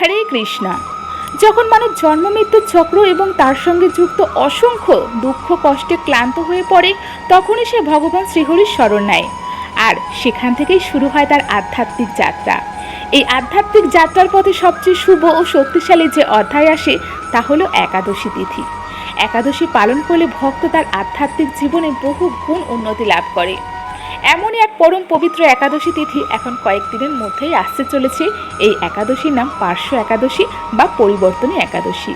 হরে কৃষ্ণা। যখন মানুষ জন্ম মৃত্যুর চক্র এবং তার সঙ্গে যুক্ত অসংখ্য দুঃখ, কষ্টে ক্লান্ত হয়ে পড়ে, তখনই সে ভগবান শ্রীহরির স্মরণ নেয়। আর সেখান থেকেই শুরু হয় তার আধ্যাত্মিক যাত্রা। এই আধ্যাত্মিক যাত্রার পথে সবচেয়ে শুভ ও শক্তিশালী যে অধ্যায় আসে, তা হলো একাদশী তিথি। একাদশী পালন করলে ভক্ত তার আধ্যাত্মিক জীবনে বহু গুণ উন্নতি লাভ করে। এমনই এক পরম পবিত্র একাদশী তিথি এখন কয়েকদিনের মধ্যেই আসতে চলেছে। এই একাদশীর নাম পার্শ্ব একাদশী বা পরিবর্তনী একাদশী।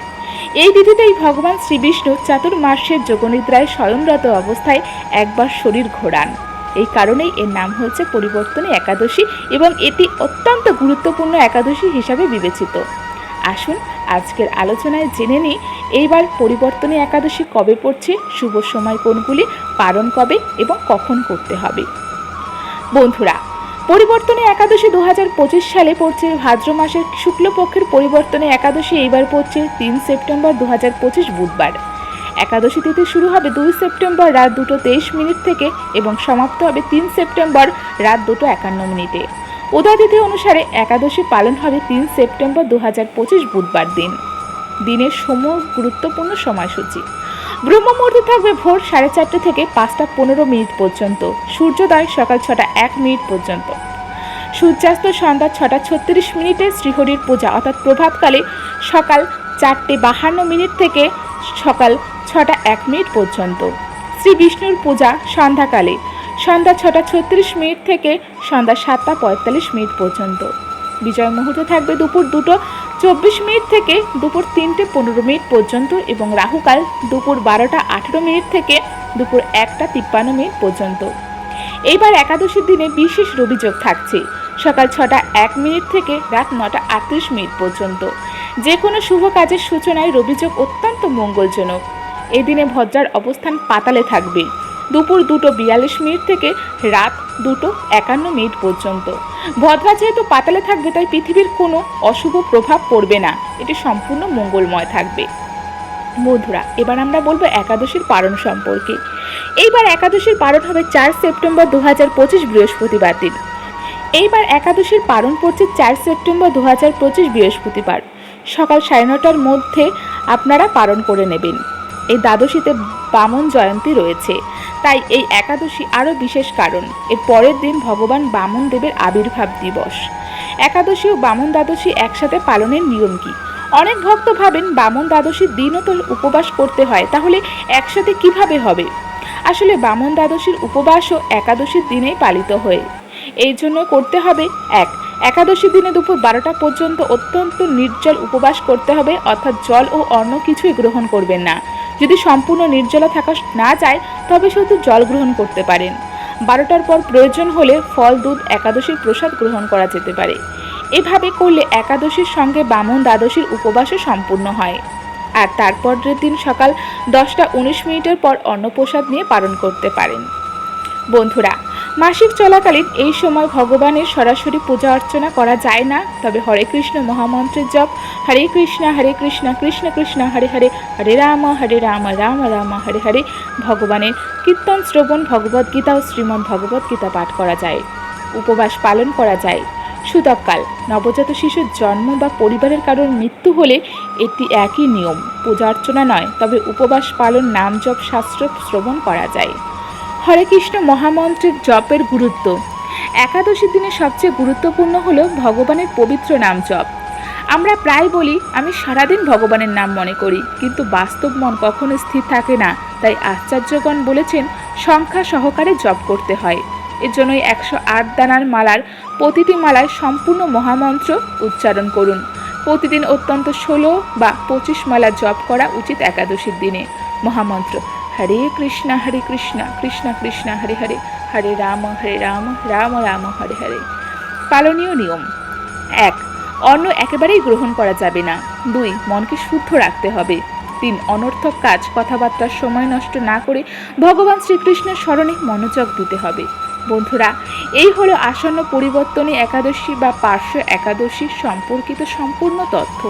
এই তিথিতেই ভগবান শ্রীবিষ্ণু চাতুর্মাসের যোগনিদ্রায় স্বয়ংরত অবস্থায় একবার শরীর ঘোরান। এই কারণেই এর নাম হচ্ছে পরিবর্তনী একাদশী এবং এটি অত্যন্ত গুরুত্বপূর্ণ একাদশী হিসাবে বিবেচিত। আসুন, আজকের আলোচনায় জেনে নিই, এইবার পরিবর্তনী একাদশী কবে পড়ছে, শুভ সময় কোনগুলি, পালন কবে এবং কখন করতে হবে। বন্ধুরা, পরিবর্তনে একাদশী দু হাজার পঁচিশ সালে পড়ছে ভাদ্র মাসের শুক্লপক্ষের পরিবর্তনে একাদশী এইবার পড়ছে তিন সেপ্টেম্বর দু হাজার পঁচিশ বুধবার। একাদশী তিথি শুরু হবে দুই সেপ্টেম্বর রাত দুটো তেইশ মিনিট থেকে এবং সমাপ্ত হবে তিন সেপ্টেম্বর রাত দুটো একান্ন মিনিটে। উদয়তিথি অনুসারে একাদশী পালন হবে তিন সেপ্টেম্বর দু হাজার পঁচিশ বুধবার দিন। দিনের সম গুরুত্বপূর্ণ সময়সূচি। ব্রহ্মমুহূর্ত থাকবে ভোর সাড়ে চারটে থেকে পাঁচটা পনেরো মিনিট পর্যন্ত। সূর্যোদয় সকাল ছটা এক মিনিট পর্যন্ত। সূর্যাস্ত সন্ধ্যা ছটা ছত্রিশ মিনিটে শ্রীহরির পূজা, অর্থাৎ প্রভাতকালে সকাল চারটে বাহান্ন মিনিট থেকে সকাল ছটা এক মিনিট পর্যন্ত। শ্রী বিষ্ণুর পূজা সন্ধ্যাকালে, সন্ধ্যা ছটা ছত্রিশ মিনিট থেকে সন্ধ্যা সাতটা পঁয়তাল্লিশ মিনিট পর্যন্ত। বিজয় মুহূর্ত থাকবে দুপুর দুটো চব্বিশ মিনিট থেকে দুপুর তিনটে পনেরো মিনিট পর্যন্ত এবং রাহুকাল দুপুর বারোটা আঠেরো মিনিট থেকে দুপুর একটা তিপ্পান্ন মিনিট পর্যন্ত। এইবার একাদশীর দিনে বিশেষ রবিযোগ থাকছে। সকাল ছটা এক মিনিট থেকে রাত নটা আটত্রিশ মিনিট পর্যন্ত। যে কোনো শুভ কাজের সূচনায় রবিযোগ অত্যন্ত মঙ্গলজনক। এদিনে দিনে ভদ্রার অবস্থান পাতালে থাকবে। দুপুর দুটো বিয়াল্লিশ মিনিট থেকে রাত দুটো একান্ন মিনিট পর্যন্ত। ভদ্রা যেহেতু পাতালে থাকবে, তাই পৃথিবীর কোনো অশুভ প্রভাব পড়বে না। এটি সম্পূর্ণ মঙ্গলময় থাকবে। বন্ধুরা, এবার আমরা বলব একাদশীর পালন সম্পর্কে। এইবার একাদশীর পালন হবে চার সেপ্টেম্বর দু হাজার পঁচিশ বৃহস্পতিবার দিন। এইবার একাদশীর পালন পড়ছে চার সেপ্টেম্বর দু হাজার পঁচিশ বৃহস্পতিবার। সকাল সাড়ে নটার মধ্যে আপনারা পালন করে নেবেন। এই দ্বাদশীতে বামন জয়ন্তী রয়েছে। তাই এই একাদশী আরও বিশেষ কারণ। এর পরের দিন ভগবান বামন দেবের আবির্ভাব দিবস। একাদশী ও বামন দ্বাদশী একসাথে পালনের নিয়ম কি? অনেক ভক্ত ভাবেন বামন দ্বাদশীর দিনও তো উপবাস করতে হয়, তাহলে একসাথে কীভাবে হবে? আসলে বামন দ্বাদশীর উপবাসও একাদশীর দিনেই পালিত হয়। এই জন্য করতে হবে, এক একাদশী দিনে দুপুর বারোটা পর্যন্ত অত্যন্ত নির্জল উপবাস করতে হবে, অর্থাৎ জল ও অন্য কিছুই গ্রহণ করবেন না। যদি সম্পূর্ণ নির্জলা থাকা না যায়, তবে শুধু জল গ্রহণ করতে পারেন। বারোটার পর প্রয়োজন হলে ফল, দুধ, একাদশীর প্রসাদ গ্রহণ করা যেতে পারে। এভাবে করলে একাদশীর সঙ্গে বামন দ্বাদশীর উপবাসও সম্পূর্ণ হয়। আর তারপরের দিন সকাল দশটা উনিশ মিনিটের পর অন্নপ্রসাদ নিয়ে পালন করতে পারেন। বন্ধুরা। মাসিক চলাকালীন এই সময় ভগবানের সরাসরি পূজা অর্চনা করা যায় না। তবে হরে কৃষ্ণ মহামন্ত্রের জপ, হরে কৃষ্ণ হরে কৃষ্ণ কৃষ্ণ কৃষ্ণ, হরে হরে হরে রাম হরে রাম রাম রাম, হরে হরে ভগবানের কীর্তন শ্রবণ ভগবদ্গীতা ও শ্রীমদ্ ভগবদ্গীতা পাঠ করা যায়। উপবাস পালন করা যায়। সুতককাল নবজাত শিশুর জন্ম বা পরিবারের কারোর মৃত্যু হলে এটি একই নিয়ম। পূজা অর্চনা নয়, তবে উপবাস পালন, নাম জপ, শাস্ত্র শ্রবণ করা যায়। হরে কৃষ্ণ মহামন্ত্রের জপের গুরুত্ব। একাদশীর দিনে সবচেয়ে গুরুত্বপূর্ণ হল ভগবানের পবিত্র নাম জপ। আমরা প্রায় বলি, আমি সারাদিন ভগবানের নাম মনে করি, কিন্তু বাস্তব মন কখনো স্থির থাকে না, তাই আশ্চর্যগণ বলেছেন, সংখ্যা সহকারে জপ করতে হয়। এর জন্যই একশো আট দানার মালার প্রতিটি মালায় সম্পূর্ণ মহামন্ত্র উচ্চারণ করুন। প্রতিদিন অত্যন্ত ষোলো বা পঁচিশ মালা জপ করা উচিত একাদশীর দিনে। মহামন্ত্র হরে কৃষ্ণ হরে কৃষ্ণ কৃষ্ণ কৃষ্ণ, হরে হরে হরে রাম হরে রাম রাম রাম, হরে হরে। পালনীয় নিয়ম। এক, অন্ন একেবারেই গ্রহণ করা যাবে না। দুই, মনকে শুদ্ধ রাখতে হবে। তিন, অনর্থক কাজ, কথাবার্তার সময় নষ্ট না করে ভগবান শ্রীকৃষ্ণের স্মরণে মনোযোগ দিতে হবে। বন্ধুরা, এই হলো আসন্ন পরিবর্তনে একাদশী বা পার্শ্ব একাদশী সম্পর্কিত সম্পূর্ণ তথ্য।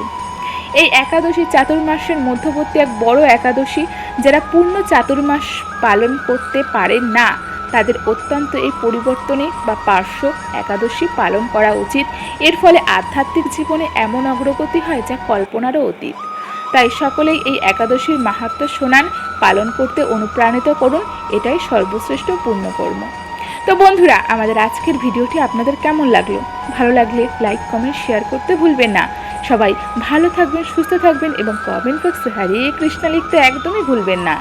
এই একাদশী চাতুর্মাসের মধ্যবর্তী এক বড় একাদশী যারা পূর্ণ চাতুর্মাস পালন করতে পারেন না, তাদের অত্যন্ত এই পরিবর্তনে বা পার্শ্ব একাদশী পালন করা উচিত। এর ফলে আধ্যাত্মিক জীবনে এমন অগ্রগতি হয় যা কল্পনারও অতীত। তাই সকলেই এই একাদশীর মাহাত্ম্য শোনান, পালন করতে অনুপ্রাণিত করুন, এটাই সর্বশ্রেষ্ঠ পুণ্যকর্ম। তো বন্ধুরা, আমাদের আজকের ভিডিওটি আপনাদের কেমন লাগল? ভালো লাগলে লাইক কমেন্ট শেয়ার করতে ভুলবেন না। সবাই ভালো থাকবেন সুস্থ থাকবেন এবং কমেন্ট বক্সে হারিয়ে কৃষ্ণা লিখতে একদমই ভুলবেন না।